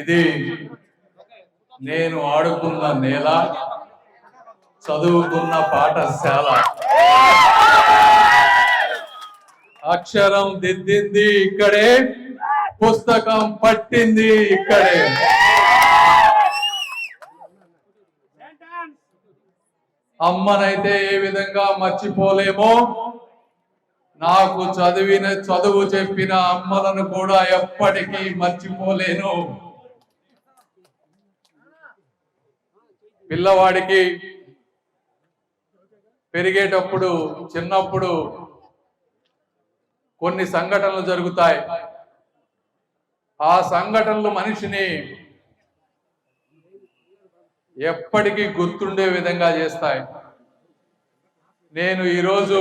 ఇది నేను ఆడుకున్న నేల చదువుకున్న పాఠశాల. అక్షరం దిద్దింది ఇక్కడే పుస్తకం పట్టింది ఇక్కడే. అమ్మనైతే ఏ విధంగా మర్చిపోలేమో నాకు చదివిన చదువు చెప్పిన అమ్మలను కూడా ఎప్పటికీ మర్చిపోలేను. పిల్లవాడికి పెరిగేటప్పుడు చిన్నప్పుడు కొన్ని సంఘటనలు జరుగుతాయి. ఆ సంఘటనలు మనిషిని ఎప్పటికీ గుర్తుండే విధంగా చేస్తాయి. నేను ఈరోజు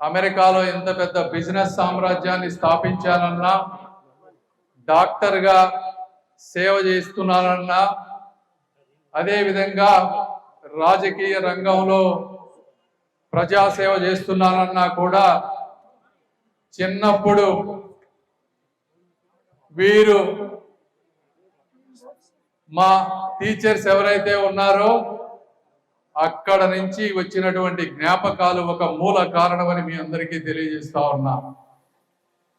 అమెరికాలో ఎంత పెద్ద బిజినెస్ సామ్రాజ్యాన్ని స్థాపించానన్నా డాక్టర్గా సేవ చేస్తున్నానన్నా అదే విధంగా రాజకీయ రంగంలో ప్రజాసేవ చేస్తున్నానన్నా కూడా చిన్నప్పుడు వీరు మా టీచర్స్ ఎవరైతే ఉన్నారో అక్కడ నుంచి వచ్చినటువంటి జ్ఞాపకాలు ఒక మూల కారణమని మీ అందరికీ తెలియజేస్తా ఉన్నా.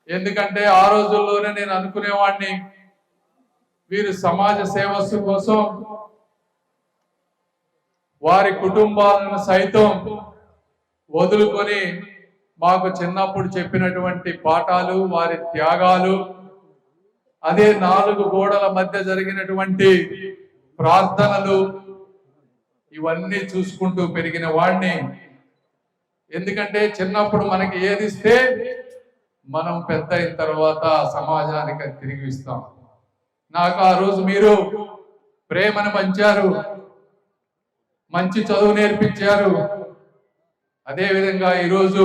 ఎందుకంటే ఆ రోజుల్లోనే నేను అనుకునేవాడిని వీరు సమాజ సేవస్సు కోసం వారి కుటుంబాలను సైతం వదులుకొని మాకు చిన్నప్పుడు చెప్పినటువంటి పాఠాలు వారి త్యాగాలు అదే నాలుగు గోడల మధ్య జరిగినటువంటి ప్రార్థనలు ఇవన్నీ చూసుకుంటూ పెరిగిన వాడిని ఎందుకంటే చిన్నప్పుడు మనకి ఏది ఇస్తే మనం పెద్ద అయిన తర్వాత సమాజానికి తిరిగి ఇస్తాం. నాకు ఆ రోజు మీరు ప్రేమను పంచారు. మంచి చదువు నేర్పించారు. అదే విధంగా ఈరోజు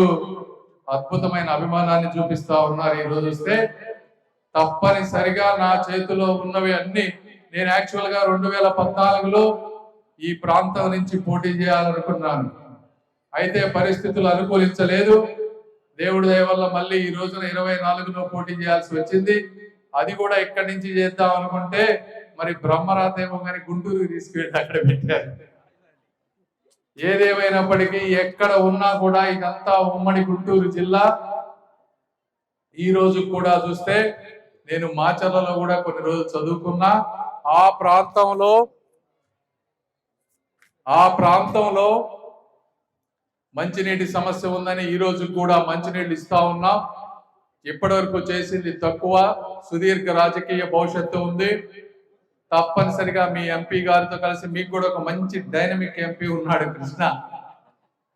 అద్భుతమైన అభిమానాన్ని చూపిస్తా ఉన్నారు ఈ రోజు వస్తే. తప్పనిసరిగా నా చేతిలో ఉన్నవి అన్ని నేను యాక్చువల్గా రెండు వేల పద్నాలుగులో ఈ ప్రాంతం నుంచి పోటీ చేయాలనుకున్నాను. అయితే పరిస్థితులు అనుకూలించలేదు. దేవుడి దయ వల్ల మళ్ళీ ఈ రోజున ఇరవై నాలుగులో పోటీ చేయాల్సి వచ్చింది. అది కూడా ఇక్కడి నుంచి చేద్దాం అనుకుంటే మరి బ్రహ్మరాతేమో కానీ గుంటూరు తీసుకెళ్ళి అక్కడ పెట్టారు. ఏదేమైనప్పటికీ ఎక్కడ ఉన్నా కూడా ఇదంతా ఉమ్మడి గుంటూరు జిల్లా. ఈ రోజు కూడా చూస్తే నేను మాచర్లలో కూడా కొన్ని రోజులు చదువుకున్నా. ఆ ప్రాంతంలో ఆ ప్రాంతంలో మంచినీటి సమస్య ఉందని ఈ రోజు కూడా మంచినీళ్ళు ఇస్తా ఉన్నాం. ఇప్పటి వరకు చేసింది తక్కువ. సుదీర్ఘ రాజకీయ భవిష్యత్తు ఉంది. తప్పనిసరిగా మీ ఎంపీ గారితో కలిసి మీకు కూడా ఒక మంచి డైనమిక్ ఎంపీ ఉన్నాడు కృష్ణ.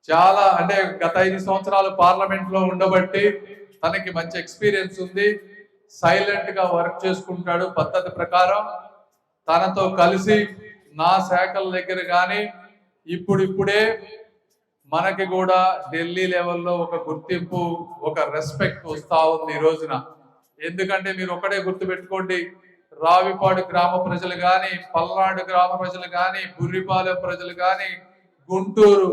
చాలా అంటే గత ఐదు సంవత్సరాలు పార్లమెంట్లో ఉండబట్టి తనకి మంచి ఎక్స్పీరియన్స్ ఉంది. సైలెంట్గా వర్క్ చేసుకుంటాడు పద్ధతి ప్రకారం. తనతో కలిసి నా శాఖల దగ్గర కానీ ఇప్పుడిప్పుడే మనకి కూడా ఢిల్లీ లెవెల్లో ఒక గుర్తింపు ఒక రెస్పెక్ట్ వస్తా ఉంది ఈ రోజున. ఎందుకంటే మీరు ఒకటే గుర్తు పెట్టుకోండి రావిపాడు గ్రామ ప్రజలు గాని పల్నాడు గ్రామ ప్రజలు గాని బుర్రిపాలెం ప్రజలు గాని గుంటూరు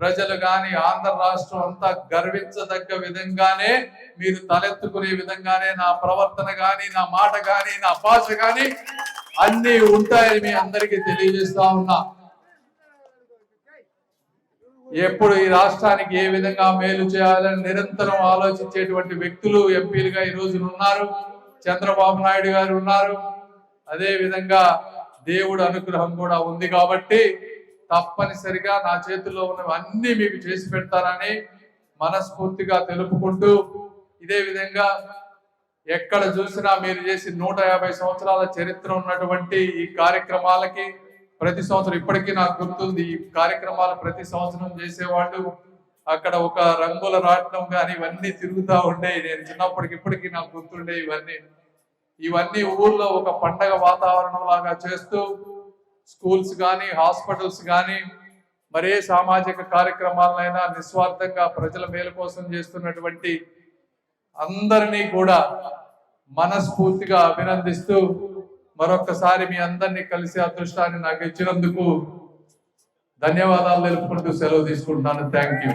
ప్రజలు గాని ఆంధ్ర రాష్ట్రం అంతా గర్వించదగ్గ విధంగానే మీరు తలెత్తుకునే విధంగానే నా ప్రవర్తన గాని నా మాట గాని నా భాష గాని అన్ని ఉంటాయని మీ అందరికీ తెలియజేస్తా ఉన్నా. ఎప్పుడు ఈ రాష్ట్రానికి ఏ విధంగా మేలు చేయాలని నిరంతరం ఆలోచించేటువంటి వ్యక్తులు ఎంపీలుగా ఈ రోజున ఉన్నారు. చంద్రబాబు నాయుడు గారు ఉన్నారు. అదే విధంగా దేవుడు అనుగ్రహం కూడా ఉంది కాబట్టి తప్పనిసరిగా నా చేతిలో ఉన్నవన్నీ మీకు చేసి పెడతానని మనస్ఫూర్తిగా తెలుపుకుంటూ ఇదే విధంగా ఎక్కడ చూసినా మీరు చేసి నూట యాభై సంవత్సరాల చరిత్ర ఉన్నటువంటి ఈ కార్యక్రమాలకి ప్రతి సంవత్సరం ఇప్పటికీ నాకు గుర్తుంది ఈ కార్యక్రమాలు ప్రతి సంవత్సరం చేసేవాళ్ళు అక్కడ ఒక రంగుల రాట్నం కానీ ఇవన్నీ తిరుగుతూ ఉండేవి. నేను చిన్నప్పటికి ఇప్పటికీ నాకు గుర్తుండే ఇవన్నీ. ఇవన్నీ ఊర్లో ఒక పండగ వాతావరణం లాగా చేస్తూ స్కూల్స్ కానీ హాస్పిటల్స్ కానీ మరే సామాజిక కార్యక్రమాలైనా నిస్వార్థంగా ప్రజల మేలు కోసం చేస్తున్నటువంటి అందరినీ కూడా మనస్ఫూర్తిగా అభినందిస్తూ మరొక్కసారి మీ అందరినీ కలిసి అదృష్టాన్ని నాకు ఇచ్చినందుకు ధన్యవాదాలు తెలుపుకుంటూ సెలవు తీసుకుంటున్నాను. Thank you